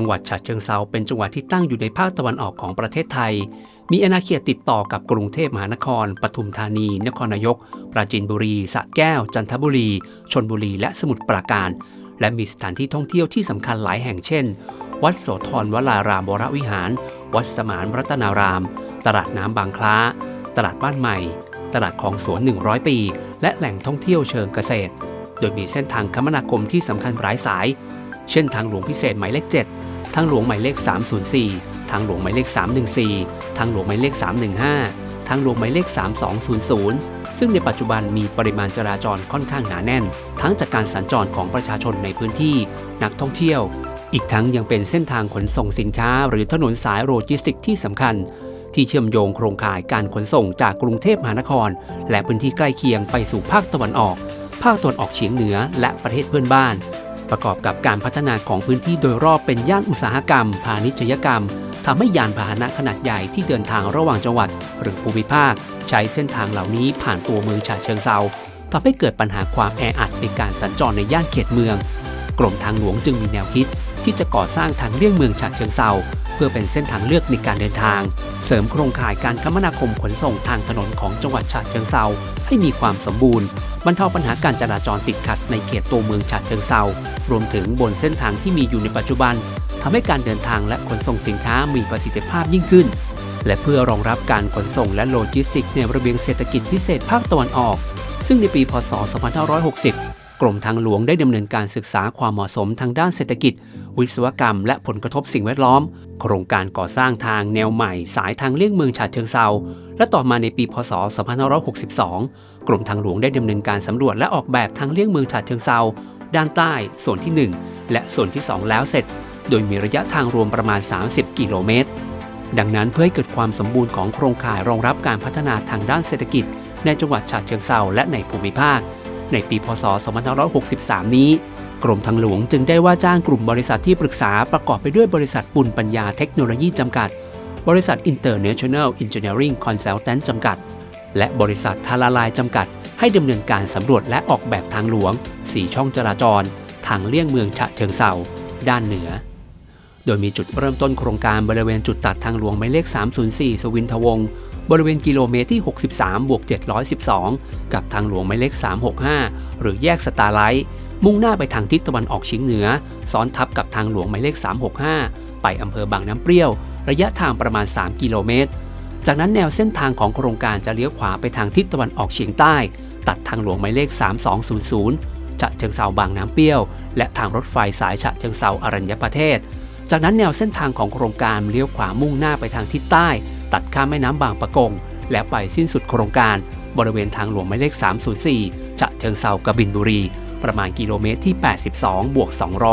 จังหวัดฉะเชิงเซาเป็นจังหวัดที่ตั้งอยู่ในภาคตะวันออกของประเทศไทย มีอาณาเขตติดต่อกับกรุงเทพมหานคร ปทุมธานี นครนายก ปราจีนบุรีสระแก้ว จันทบุรี ชนบุรี และสมุทรปราการ และมีสถานที่ท่องเที่ยวที่สำคัญหลายแห่งเช่น วัดโสธรวรารามวรวิหาร วัดสมานรัตนาราม ตลาดน้ำบางคล้า ตลาดบ้านใหม่ ตลาดคลองสวน 100 ปี และแหล่งท่องเที่ยวเชิงเกษตร โดยมีเส้นทางคมนาคมที่สำคัญหลายสายเช่นทางหลวงพิเศษหมายเลข 7 ทางหลวงหมายเลข 304 ทางหลวงหมายเลข 314 ทางหลวงหมายเลข 315 ทางหลวงหมายเลข 3200 ซึ่งในปัจจุบันมีปริมาณจราจรค่อนข้างหนาแน่น ทั้งจากการสัญจรของประชาชนในพื้นที่ นักท่องเที่ยว อีกทั้งยังเป็นเส้นทางขนส่งสินค้า หรือถนนสายโลจิสติกที่สำคัญ ที่เชื่อมโยงโครงข่ายการขนส่งจากกรุงเทพมหานคร และพื้นที่ใกล้เคียงไปสู่ภาคตะวันออก ภาคตะวันออกเฉียงเหนือ และประเทศเพื่อนบ้าน ประกอบกับการพัฒนาของพื้นที่โดยรอบเป็นย่านอุตสาหกรรม พาณิชยกรรมทำให้ยานพาหนะขนาดใหญ่ที่เดินทางระหว่างจังหวัด หรือภูมิภาค ใช้เส้นทางเหล่านี้ผ่านตัวเมืองฉะเชิงเซาทำให้เกิดปัญหาความแออัดในการสัญจรในย่านเขตเมือง กรมทางหลวงจึงมีแนวคิด ที่จะก่อสร้างทางเลี่ยงเมืองฉะเชิงเซาเพื่อเป็นเส้นทางเลือกในการเดินทาง เสริมโครงข่ายการคมนาคมขนส่งทางถนนของจังหวัดฉะเชิงเซาให้มีความสมบูรณ์บรรเทาปัญหาการจราจรติดขัดในเขตตัวเมืองฉะเชิงเซารวมถึงบนเส้นทางที่มีอยู่ในปัจจุบันทำให้การเดินทางและขนส่งสินค้ามีประสิทธิภาพยิ่งขึ้น และเพื่อรองรับการขนส่งและโลจิสติกในระเบียงเศรษฐกิจพิเศษภาคตะวันออก ซึ่งในปี พศ 2560 กรมทางหลวงได้ดำเนินการศึกษาความเหมาะสมทางด้านเศรษฐกิจ วิศวกรรม และผลกระทบสิ่งแวดล้อม โครงการก่อสร้างทางแนวใหม่ สายทางเลี่ยงเมืองฉะเชิงเซาและต่อมาในปีพศ 2562 กรมทางหลวงได้ดำเนินการสำรวจและออกแบบทางเลี่ยงเมืองฉะเชิงเซาด้านใต้ส่วนที่ 1 และส่วนที่ 2 แล้วเสร็จ โดยมีระยะทางรวมประมาณ 30 กิโลเมตร ดังนั้นเพื่อให้เกิดความสมบูรณ์ของโครงข่ายรองรับการพัฒนาทางด้านเศรษฐกิจ ในจังหวัดฉะเชิงเซาและในภูมิภาค ในปีพศ 2563 นี้ กรมทางหลวงจึงได้ว่าจ้างกลุ่มบริษัทที่ปรึกษาประกอบไปด้วยบริษัทปุณปัญญาเทคโนโลยีจำกัด บริษัท International Engineering Consultant จำกัด และบริษัททาลาลายจำกัด ให้ดำเนินการสำรวจและออกแบบทางหลวง 4 ช่องจราจร ทางเลี่ยงเมืองฉะเชิงเซาด้านเหนือ โดยมีจุดเริ่มต้นโครงการบริเวณจุดตัดทางหลวงหมายเลข 304 สวินทวงศ์ บริเวณกิโลเมตรที่ 63บวก712 กับทางหลวงหมายเลข 365 หรือแยกสตาร์ไลท์ มุ่งหน้าไปทางทิศตะวันออกเฉียงเหนือ ซ้อนทับกับทางหลวงหมายเลข 365 ไปอำเภอบางน้ำเปรี้ยว ระยะทางประมาณ 3 กิโลเมตร จากนั้นแนวเส้นทางของโครงการจะเลี้ยวขวาไปทางทิศตะวันออกเฉียงใต้ ตัดทางหลวงหมายเลข 3200ฉะเชิงเซาบางน้ำเปรี้ยว และทางรถไฟสายฉะเชิงเซาอารัญญประเทศจากนั้นแนวเส้นทางของโครงการเลี้ยวขวามุ่งหน้าไปทางทิศใต้ ตัดข้ามแม่น้ำบางปะกง แล้วไปสิ้นสุดโครงการ บริเวณทางหลวงหมายเลข 304ฉะเชิงเซากบินบุรี ประมาณกิโลเมตรที่ 82 บวก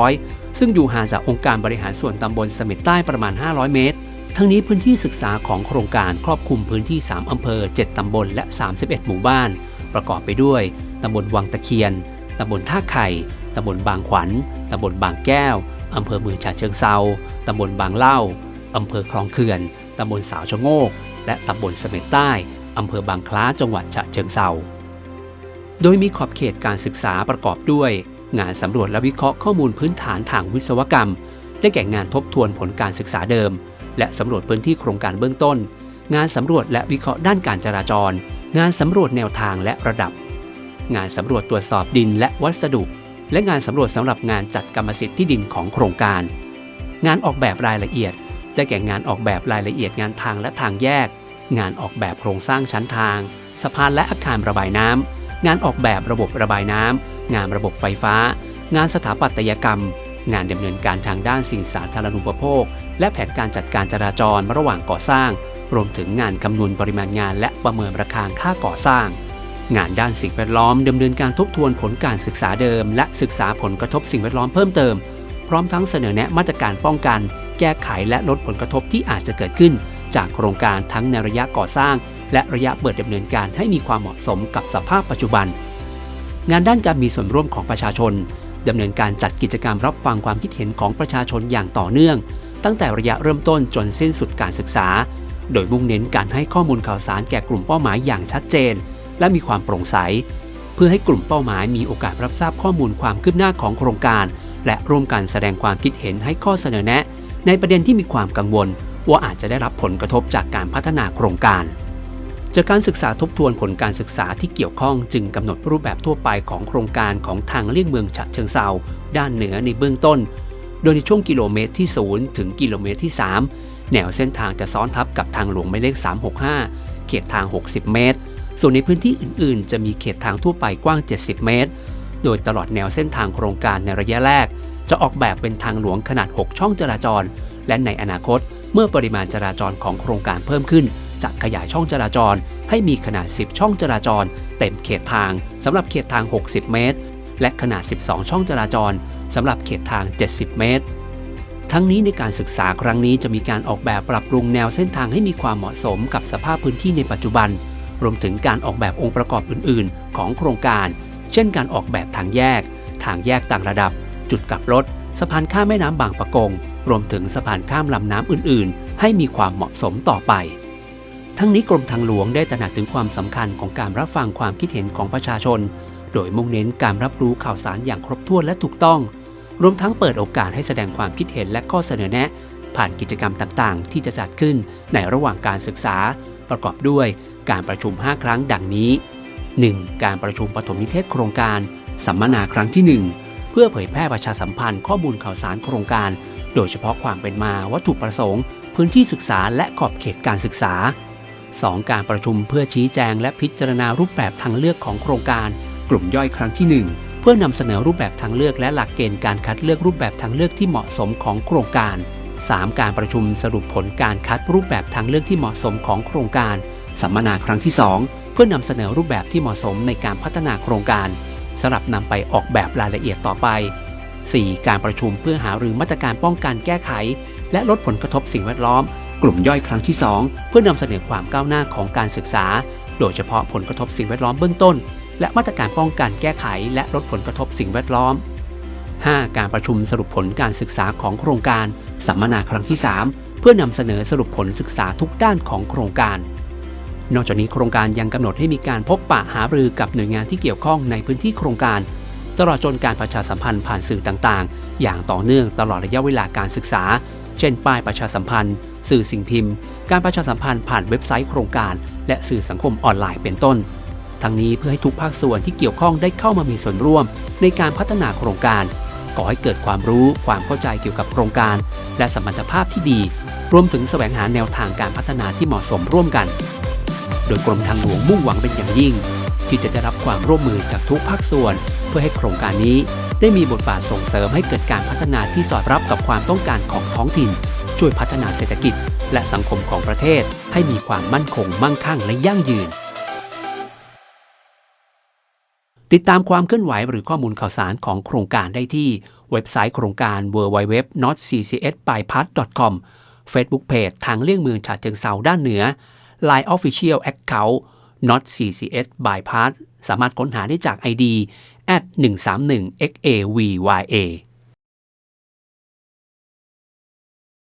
200 ซึ่งอยู่ห่างจากองค์การบริหารส่วนตำบลสม็ดใต้ประมาณ 500 เมตร ทั้งนี้พื้นที่ศึกษาของโครงการครอบคลุมพื้นที่ 3 อำเภอ 7 ตำบล และ 31 หมู่บ้าน ประกอบไปด้วยตำบลวังตะเคียนตำบลท่าไข่ตำบลบางขวัญตำบลบางแก้วอำเภอเมืองฉะเชิงเซาตำบลบางเล่าอำเภอคลองเขื่อน ตำบลสาวชะโงก และตำบลเสม็ดใต้ อำเภอบางคล้าจังหวัดฉะเชิงเซาโดยมีขอบเขตการศึกษาประกอบด้วย งานสำรวจและวิเคราะห์ข้อมูลพื้นฐานทางวิศวกรรม ได้แก่งานทบทวนผลการศึกษาเดิม และสำรวจพื้นที่โครงการเบื้องต้น งานสำรวจและวิเคราะห์ด้านการจราจร งานสำรวจแนวทางและระดับ งานสำรวจตรวจสอบดินและวัสดุ และงานสำรวจสำหรับงานจัดกรรมสิทธิ์ที่ดินของโครงการ งานออกแบบรายละเอียด ได้แก่งานออกแบบรายละเอียดงานทางและทางแยก งานออกแบบโครงสร้างชั้นทาง สะพานและอาคารระบายน้ำ งานออกแบบระบบระบายน้ำ งานระบบไฟฟ้า งานสถาปัตยกรรม งานดำเนินการทางด้านสิ่งสาธารณูปโภค และแผนการจัดการจราจรระหว่างก่อสร้าง รวมถึงงานคำนวณปริมาณงาน และประเมินราคาค่าก่อสร้าง งานด้านสิ่งแวดล้อมดำเนินการทบทวนผลการศึกษาเดิม และศึกษาผลกระทบสิ่งแวดล้อมเพิ่มเติม พร้อมทั้งเสนอแนะมาตรการป้องกัน แก้ไขและลดผลกระทบที่อาจจะเกิดขึ้น จากโครงการทั้งในระยะก่อสร้าง และระยะเปิดดำเนินการให้มีความเหมาะสมกับสภาพปัจจุบัน งานด้านการมีส่วนร่วมของประชาชนดำเนินการจัดกิจกรรมรับฟังความคิดเห็นของประชาชนอย่างต่อเนื่อง ตั้งแต่ระยะเริ่มต้นจนสิ้นสุดการศึกษา โดยมุ่งเน้นการให้ข้อมูลข่าวสารแก่กลุ่มเป้าหมายอย่างชัดเจน และมีความโปร่งใส เพื่อให้กลุ่มเป้าหมายมีโอกาสรับทราบข้อมูลความคืบหน้าของโครงการ และร่วมกันแสดงความคิดเห็นให้ข้อเสนอแนะ ในประเด็นที่มีความกังวล ว่าอาจจะได้รับผลกระทบจากการพัฒนาโครงการ จากการศึกษาทบทวนผลการศึกษาที่เกี่ยวข้องจึงกำหนดรูปแบบทั่วไปของโครงการของทางเลี่ยงเมืองฉะเชิงเซาด้านเหนือในเบื้องต้น โดยในช่วงกิโลเมตรที่ 0 ถึงกิโลเมตรที่ 3 แนวเส้นทางจะซ้อนทับกับทางหลวงหมายเลข 365 เขตทาง 60 เมตร ส่วนในพื้นที่อื่น ๆ จะมีเขตทางทั่วไปกว้าง 70 เมตร โดยตลอดแนวเส้นทางโครงการในระยะแรก จะออกแบบเป็นทางหลวงขนาด 6 ช่องจราจร และในอนาคต เมื่อปริมาณจราจรของโครงการเพิ่มขึ้น จะขยายช่องจราจร ให้มีขนาด 10 ช่องจราจร เต็มเขตทางสำหรับเขตทาง 60 เมตร และขนาด 12 ช่องจราจรสำหรับเขตทาง 70 เมตรทั้งนี้ในการศึกษาครั้งนี้จะมีการออกแบบปรับปรุงแนวเส้นทางให้มีความเหมาะสมกับสภาพพื้นที่ในปัจจุบัน รวมถึงการออกแบบองค์ประกอบอื่น ๆ ของโครงการ เช่นการออกแบบทางแยก ทางแยกต่างระดับ จุดกลับรถ สะพานข้ามแม่น้ำบางปะกง รวมถึงสะพานข้ามลำน้ำอื่น ๆ ให้มีความเหมาะสมต่อไป ทั้งนี้กรมทางหลวงได้ตระหนักถึงความสำคัญของการรับฟังความคิดเห็นของประชาชน โดยมุ่งเน้นการรับรู้ข่าวสารอย่างครบถ้วนและถูกต้อง รวมทั้งเปิดโอกาสให้แสดงความคิดเห็นและข้อเสนอแนะ ผ่านกิจกรรมต่าง ๆ ที่จะจัดขึ้นในระหว่างการศึกษา ประกอบด้วยการประชุม 5 ครั้งดังนี้ 1. การประชุมปฐมนิเทศโครงการ สัมมนาครั้งที่ 1 เพื่อเผยแพร่ประชาสัมพันธ์ข้อมูลข่าวสารโครงการ โดยเฉพาะความเป็นมาวัตถุประสงค์ พื้นที่ศึกษาและขอบเขตการศึกษา 2. การประชุมเพื่อชี้แจงและพิจารณารูปแบบทางเลือกของโครงการ กลุ่มย่อยครั้งที่ 1เพื่อนำเสนอรูปแบบทางเลือกและหลักเกณฑ์การคัดเลือกรูปแบบทางเลือกที่เหมาะสมของโครงการ 3. การประชุมสรุปผลการคัดรูปแบบทางเลือกที่เหมาะสมของโครงการ สัมมนาครั้งที่ 2 พื่อนำเสนอรูปแบบที่เหมาะสมในการพัฒนาโครงการสำหรับนำไปออกแบบรายละเอียดต่อไป 4. การประชุมเพื่อหารือมาตรการป้องกันแก้ไข และลดผลกระทบสิ่งแวดล้อม กลุ่มย่อยครั้งที่ 2 เพื่อนำเสนอความก้าวหน้าของการศึกษา โดยเฉพาะผลกระทบสิ่งแวดล้อมเบื้องต้น และมาตรการป้องกันแก้ไข และลดผลกระทบสิ่งแวดล้อม 5. การประชุมสรุปผลการศึกษาของโครงการ สัมมนาครั้งที่ 3 เพื่อนำเสนอสรุปผลศึกษาทุกด้านของโครงการ นอกจากนี้โครงการยังกำหนดให้มีการพบปะหารือกับหน่วยงานที่เกี่ยวข้องในพื้นที่โครงการ ตลอดจนการประชาสัมพันธ์ผ่านสื่อต่างๆ อย่างต่อเนื่องตลอดระยะเวลาการศึกษา เช่น ป้ายประชาสัมพันธ์ สื่อสิ่งพิมพ์ การประชาสัมพันธ์ผ่านเว็บไซต์โครงการ และสื่อสังคมออนไลน์เป็นต้น ทั้งนี้เพื่อให้ทุกภาคส่วนที่เกี่ยวข้องได้เข้ามามีส่วนร่วม ในการพัฒนาโครงการ ก่อให้เกิดความรู้ ความเข้าใจเกี่ยวกับโครงการ และสมรรถภาพที่ดี รวมถึงแสวงหาแนวทางการพัฒนาที่เหมาะสมร่วมกัน โดยกรมทางหลวงมุ่งหวังเป็นอย่างยิ่ง ที่จะได้รับความร่วมมือจากทุกภาคส่วน เพื่อให้โครงการนี้ได้มีบทบาทส่งเสริมให้เกิดการพัฒนาที่สอดรับกับความต้องการของท้องถิ่น ช่วยพัฒนาเศรษฐกิจ และสังคมของประเทศ ให้มีความมั่นคงมั่งคั่งและยั่งยืน ติดตามความเคลื่อนไหวหรือข้อมูลข่าวสารของโครงการได้ที่ เว็บไซต์โครงการ www.notccsbypass.com Facebook Page ทางเลี่ยงเมืองฉะเชิงเซาด้านเหนือ Line Official Account not ccs bypass สามารถค้นหาได้จาก ID at 131 xavya